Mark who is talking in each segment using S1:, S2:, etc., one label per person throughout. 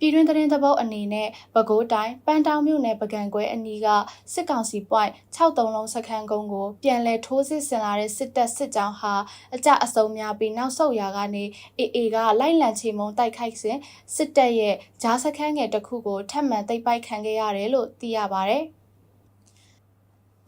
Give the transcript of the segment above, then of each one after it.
S1: ပြည်တွင်းသတင်းသဘောက်အနေနဲ့ပဲခူးတိုင်းပန်းတောင်မြို့နယ်ပကံကွဲအနီးကစစ်ကောင်စီ point 63လုံးစခန်းကုန်းကိုပြန်လည်ထိုးစစ်ဆင်လာတဲ့စစ်တပ်စစ်ကြောင်းဟာအကြအစုံများပြီးနောက်ဆုတ်ရာကနေအေအေကလိုက်လံချေမှုန်းတိုက်ခိုက်စဉ်စစ်တပ်ရဲ့ဂျားစခန်းငယ်တစ်ခုကိုထပ်မံသိမ်းပိုက်ခံခဲ့ရတယ်လို့သိရပါဗျ။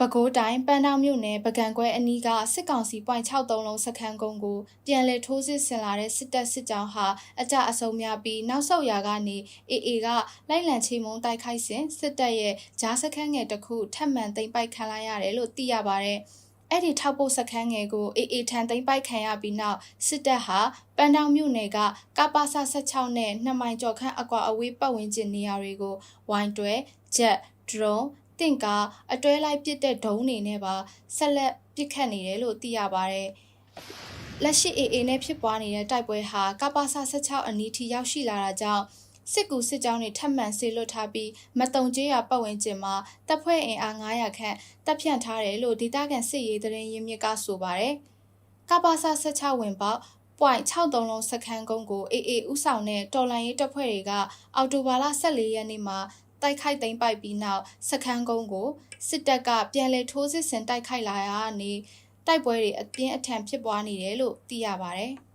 S1: ပဲခူးတိုင်းပန်းတောင်မြို့နယ်ပကံကွဲအနီးကစစ်ကောင်စီ point 63လုံးစခန်းကုန်းကိုပြန်လည်ထိုးစစ်ဆင်လာတဲ့စစ်တပ်စစ်ကြောင်းဟာအကြအစုံများပြီးနောက်ဆုတ်ရာကနေအေအေကလိုက်လံချေမှုန်းတိုက်ခိုက်စဉ်စစ်တပ်ရဲ့ဂျားစခန်းငယ်တစ်ခုထပ်မံသိမ်းပိုက်ခံလိုက်ရတယ်လို့သိရပါဗျ။အဲ့ဒီထောက်ပို့စခန်းငယ်ကိုအေအေထန်သိမ်းပိုက်ခံရပြီးနောက်စစ်တပ်ဟာပန်းတောင်မြို့နယ်ကကပ္ပစ16နဲ့2မိုင်ကျော်ခန့်အကွာအဝေးပတ်ဝန်းကျင်နေရာတွေကိုဝိုင်းတွဲဂျက်ဒရုန်း တင့်ကားအတွဲလိုက်ပစ်တဲ့ဒုံးတွေနဲ့ပါဆက်လက်ပစ်ခတ်နေတယ်လို့သိရပါတယ်။လက်ရှိ AA နဲ့ဖြစ်ပွားနေတဲ့တိုက်ပွဲဟာကပ္ပစ16အနီးထိရောက်ရှိလာတာကြောင့်စစ်ကူစစ်ကြောင်းတွေထပ်မံဆေလွတ်ထားပြီးမတုံကျေးရပတ်ဝန်းကျင်မှာတပ်ဖွဲ့အင်အား900ခန့်တပ်ဖြန့်ထားတယ်လို့ဒေသခံစစ်ရေးသတင်းရင်းမြစ်ကဆိုပါတယ်။ကပ္ပစ16ဝင်ပေါက် point 63လုံးစခန်းကုန်းကို AA ဥဆောင်တဲ့တော်လန်ရေးတပ်ဖွဲ့တွေကအော်တိုဘာလ14ရက်နေ့မှာ တိုက်ခိုက်သိမ်းပိုက်ပြီးနောက်စခန်းကုန်းကိုစစ်တပ်ကပြန်လည်ထိုးစစ်ဆင်တိုက်ခိုက်လာရာကနေတိုက်ပွဲတွေအပြင်းအထန်ဖြစ်ပွားနေတယ်လို့သိရပါဗျ။